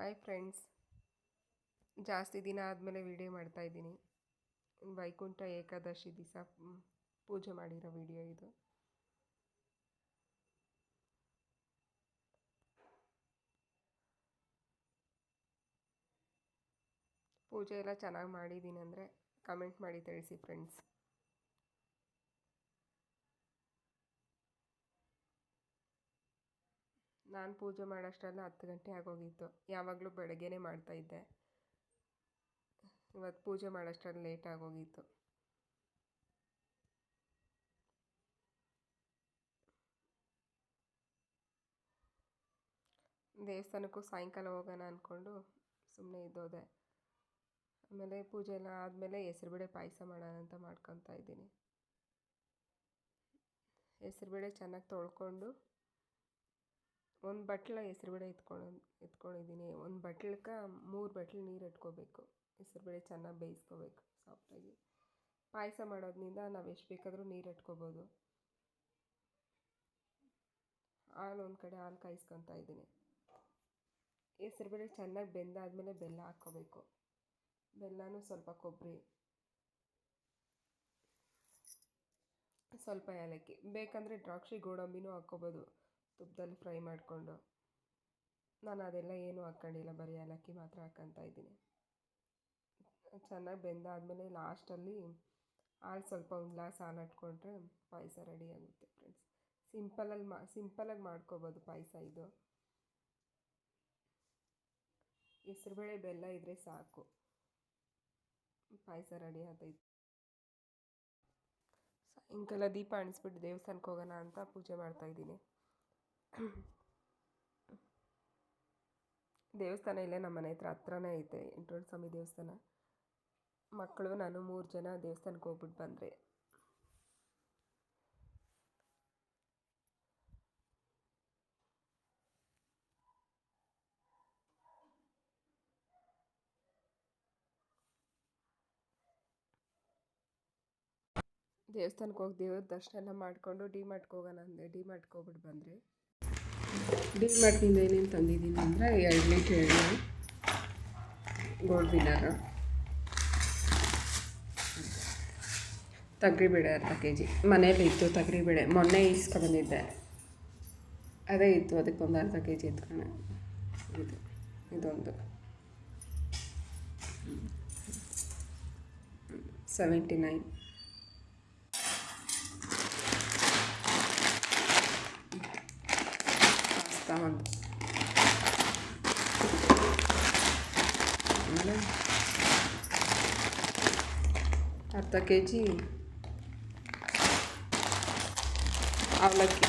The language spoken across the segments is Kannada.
ಹಾಯ್ ಫ್ರೆಂಡ್ಸ್ ಜಾಸ್ತಿ ದಿನ ಆದಮೇಲೆ ವಿಡಿಯೋ ಮಾಡ್ತಾಯಿದ್ದೀನಿ ವೈಕುಂಠ ಏಕಾದಶಿ ದಿವಸ ಪೂಜೆ ಮಾಡಿರೋ ವಿಡಿಯೋ ಇದು. ಪೂಜೆ ಎಲ್ಲ ಚೆನ್ನಾಗಿ ಮಾಡಿದ್ದೀನಿ ಅಂದರೆ ಕಮೆಂಟ್ ಮಾಡಿ ತಿಳಿಸಿ ಫ್ರೆಂಡ್ಸ್ ನಾನು ಪೂಜೆ ಮಾಡೋಷ್ಟರಲ್ಲಿ ಹತ್ತು ಗಂಟೆ ಆಗೋಗಿತ್ತು. ಯಾವಾಗಲೂ ಬೆಳಗ್ಗೆನೇ ಮಾಡ್ತಾಯಿದ್ದೆ ಇವತ್ತು ಪೂಜೆ ಮಾಡೋಷ್ಟರಲ್ಲಿ ಲೇಟ್ ಆಗೋಗಿತ್ತು. ದೇವಸ್ಥಾನಕ್ಕೂ ಸಾಯಂಕಾಲ ಹೋಗೋಣ ಅಂದ್ಕೊಂಡು ಸುಮ್ಮನೆ ಇದ್ದೋದೆ. ಆಮೇಲೆ ಪೂಜೆ ಎಲ್ಲ ಆದಮೇಲೆ ಹೆಸರುಬೇಳೆ ಪಾಯಸ ಮಾಡೋಣ ಅಂತ ಮಾಡ್ಕೊತಾ ಇದ್ದೀನಿ. ಹೆಸರುಬೇಳೆ ಚೆನ್ನಾಗಿ ತೊಳ್ಕೊಂಡು ಒಂದು ಬಟ್ಲ ಹೆಸ್ರುಬೇಳೆ ಎತ್ಕೊಂಡು ಎತ್ಕೊಂಡಿದ್ದೀನಿ ಒಂದು ಬಟ್ಲಕ್ಕೆ ಮೂರು ಬಟ್ಲು ನೀರು ಇಟ್ಕೋಬೇಕು. ಹೆಸ್ರುಬೇಳೆ ಚೆನ್ನಾಗಿ ಬೇಯಿಸ್ಕೋಬೇಕು ಸಾಫ್ಟಾಗಿ. ಪಾಯಸ ಮಾಡೋದ್ರಿಂದ ನಾವು ಎಷ್ಟು ಬೇಕಾದರೂ ನೀರು ಇಟ್ಕೋಬೋದು. ಹಾಲು ಒಂದು ಕಡೆ ಹಾಲು ಕಾಯಿಸ್ಕೊತಾ ಇದ್ದೀನಿ. ಹೆಸ್ರುಬೇಳೆ ಚೆನ್ನಾಗಿ ಬೆಂದಾದಮೇಲೆ ಬೆಲ್ಲ ಹಾಕ್ಕೋಬೇಕು. ಬೆಲ್ಲನೂ ಸ್ವಲ್ಪ ಕೊಬ್ಬರಿ ಸ್ವಲ್ಪ ಏಲಕ್ಕಿ. ಬೇಕಂದರೆ ದ್ರಾಕ್ಷಿ, ಗೋಡಂಬಿನೂ ಹಾಕ್ಕೋಬೋದು. ತುಪ್ಪದಲ್ಲಿ ಫ್ರೈ ಮಾಡಿಕೊಂಡು ನಾನು ಅದೆಲ್ಲ ಏನೂ ಹಾಕ್ಕೊಂಡಿಲ್ಲ, ಬರೀ ಏಲಕ್ಕಿ ಮಾತ್ರ ಹಾಕ್ಕೊತಾ ಇದ್ದೀನಿ. ಚೆನ್ನಾಗಿ ಬೆಂದಾದಮೇಲೆ ಲಾಸ್ಟಲ್ಲಿ ಹಾಲು ಸ್ವಲ್ಪ ಒಂದು ಗ್ಲಾಸ್ ಹಾಲು ಇಟ್ಕೊಂಡ್ರೆ ಪಾಯಸ ರೆಡಿ ಆಗುತ್ತೆ ಫ್ರೆಂಡ್ಸ್ ಸಿಂಪಲಲ್ಲಿ ಮಾ ಸಿಂಪಲಾಗಿ ಮಾಡ್ಕೋಬೋದು ಪಾಯಸ ಇದು. ಹೆಸ್ರುಬೇಳೆ ಬೆಲ್ಲ ಇದ್ದರೆ ಸಾಕು. ಪಾಯಸ ರೆಡಿ ಆಗ್ತೈತೆ ಸಾಯಂಕಾಲ ದೀಪ ಅಣಿಸ್ಬಿಟ್ಟು ದೇವಸ್ಥಾನಕ್ಕೆ ಹೋಗೋಣ ಅಂತ ಪೂಜೆ ಮಾಡ್ತಾಯಿದ್ದೀನಿ ದೇವಸ್ಥಾನ ಇಲ್ಲೇ ನಮ್ಮ ಮನೆ ಹತ್ರ ಹತ್ರನೇ ಐತೆ ಎಂಟ್ರೋಲ್ ಸ್ವಾಮಿ ದೇವಸ್ಥಾನ. ಮಕ್ಕಳು, ನಾನು ಮೂರು ಜನ ದೇವಸ್ಥಾನಕ್ಕೆ ಹೋಗ್ಬಿಟ್ಟು ಬಂದರೆ ದೇವಸ್ಥಾನಕ್ಕೆ ಹೋಗಿ ದೇವ್ರ ದರ್ಶನ ಎಲ್ಲ ಮಾಡಿಕೊಂಡು ಡಿ ಮಾರ್ಟ್ಗೆ ಹೋಗೋಣ ಡಿ ಮಾರ್ಟ್ಗೆ ಹೋಗ್ಬಿಟ್ಟು ಬಂದರೆ ಡಿ ಮಾರ್ಟ್ನಿಂದ ಏನೇನು ತಂದಿದ್ದೀನಿ ಅಂದರೆ ಎರಡು ಲೀಟ್ರ್ ಎಣ್ಣೆ ಗೋಲ್ಡ್ ವಿನ್ನರ್ ತಗರಿಬೇಳೆ ಅರ್ಧ ಕೆ ಜಿ. ಮನೇಲಿ ಇತ್ತು ತೊಗರಿಬೇಳೆ. ಮೊನ್ನೆ ಇಸ್ಕೊಬಂದಿದ್ದೆ ಅದೇ ಇತ್ತು ಅದಕ್ಕೊಂದು ಅರ್ಧ ಕೆ ಜಿ ಎತ್ಕೊಂಡೆ. ಇದು, ಇದೊಂದು. Seventy nine. ಒಂದು ಆಮೇಲೆ ಅರ್ಧ ಕೆ ಜಿ ಅವಲಕ್ಕಿ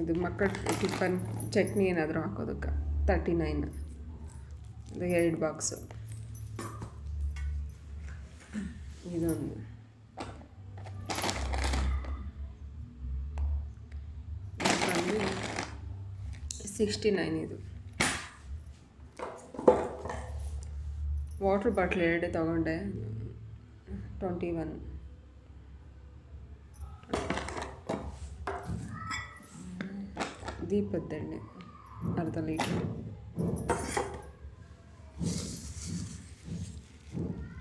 ಇದು ಮಕ್ಕಳ ಟಿಫನ್ ಚಟ್ನಿ ಏನಾದರೂ ಹಾಕೋದಕ್ಕೆ? ತರ್ಟಿ ನೈನ್ ಇದು ಎರಡು ಬಾಕ್ಸು ಇದೊಂದು ಬಂದು ಸಿಕ್ಸ್ಟಿ ನೈನ್ ಇದು. ವಾಟ್ರ್ ಬಾಟ್ಲ್ ಎರಡು ತಗೊಂಡೆ. ಟ್ವೆಂಟಿ ಒನ್ ದೀಪದ್ದೆಣ್ಣೆ ಅರ್ಧ ಲೀಟ್ರ್.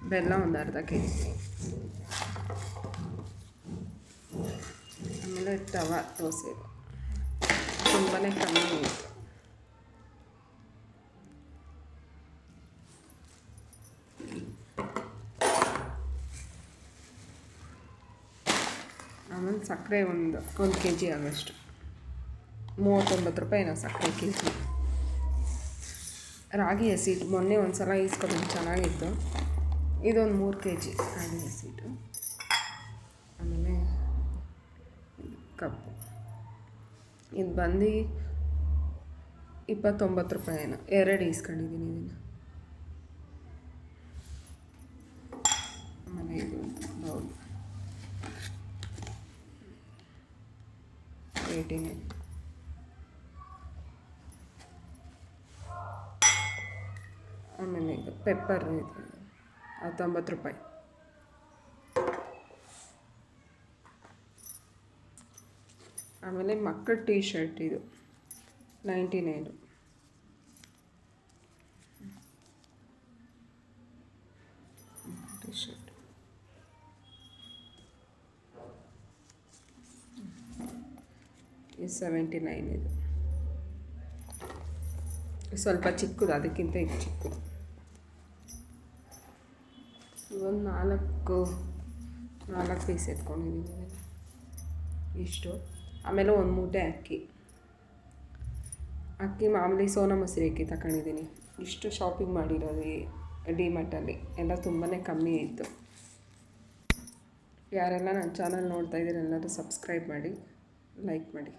ಬೆಲ್ಲ ಒಂದು ಅರ್ಧ ಕೆ ಜಿ. ಆಮೇಲೆ ತವ, ದೋಸೆ. ತುಂಬಾ ಕಮ್ಮಿ ಆಮೇಲೆ ಸಕ್ಕರೆ ಒಂದು ಒಂದು ಕೆ ಜಿ ಆಗೋಷ್ಟು ಮೂವತ್ತೊಂಬತ್ತು ರೂಪಾಯಿ ನಾವು ಸಕ್ಕರೆ ಕೆ ಜಿ ರಾಗಿ ಹಸಿಟ್ಟು, ಮೊನ್ನೆ ಒಂದು ಸಲ ಚೆನ್ನಾಗಿತ್ತು. ಇದೊಂದು ಮೂರು ಕೆ ಜಿ ರಾಗಿ ಹಸಿಟ್ಟು. ಆಮೇಲೆ ಕಪ್ಪು ಇದು ಬಂದು ಇಪ್ಪತ್ತೊಂಬತ್ತು ರೂಪಾಯಿ ಏನೋ ಎರಡು ಈಸ್ಕೊಂಡಿದ್ದೀನಿ ಇದನ್ನು. ಆಮೇಲೆ ಇದು ಬೌಲ್. ಏಯ್ಟಿ ನೈನ್ ಆಮೇಲೆ ಇದು ಪೆಪ್ಪರ್ ಇದು. ಹತ್ತೊಂಬತ್ತು ರೂಪಾಯಿ. ಆಮೇಲೆ ಮಕ್ಕಳ ಟೀ ಶರ್ಟ್ ಇದು ನೈಂಟಿ ನೈನು ಟೀ ಶರ್ಟ್ ಇದು. ಸೆವೆಂಟಿ ನೈನ್ ಇದು ಸ್ವಲ್ಪ ಚಿಕ್ಕದು, ಅದಕ್ಕಿಂತ ಇದು ಚಿಕ್ಕದು. ಒಂದು ನಾಲ್ಕು ನಾಲ್ಕು ಪೀಸ್ ಎತ್ಕೊಂಡಿದ್ದೀನಿ ಇಷ್ಟು ಆಮೇಲೆ ಒಂದು ಮೂಟೆ ಅಕ್ಕಿ. ಅಕ್ಕಿ ಮಾಮೂಲಿ ಸೋನಾ ಮೊಸರಿ ಅಕ್ಕಿ ತಗೊಂಡಿದ್ದೀನಿ ಇಷ್ಟು ಶಾಪಿಂಗ್ ಮಾಡಿರೋದು ಈ ಡಿ ಮಟ್ಟಲ್ಲಿ ಎಲ್ಲ ತುಂಬಾ ಕಮ್ಮಿ ಇತ್ತು. ಯಾರೆಲ್ಲ ನನ್ನ ಚಾನಲ್ ನೋಡ್ತಾ ಇದ್ದೀರ ಎಲ್ಲರೂ ಸಬ್ಸ್ಕ್ರೈಬ್ ಮಾಡಿ ಲೈಕ್ ಮಾಡಿ.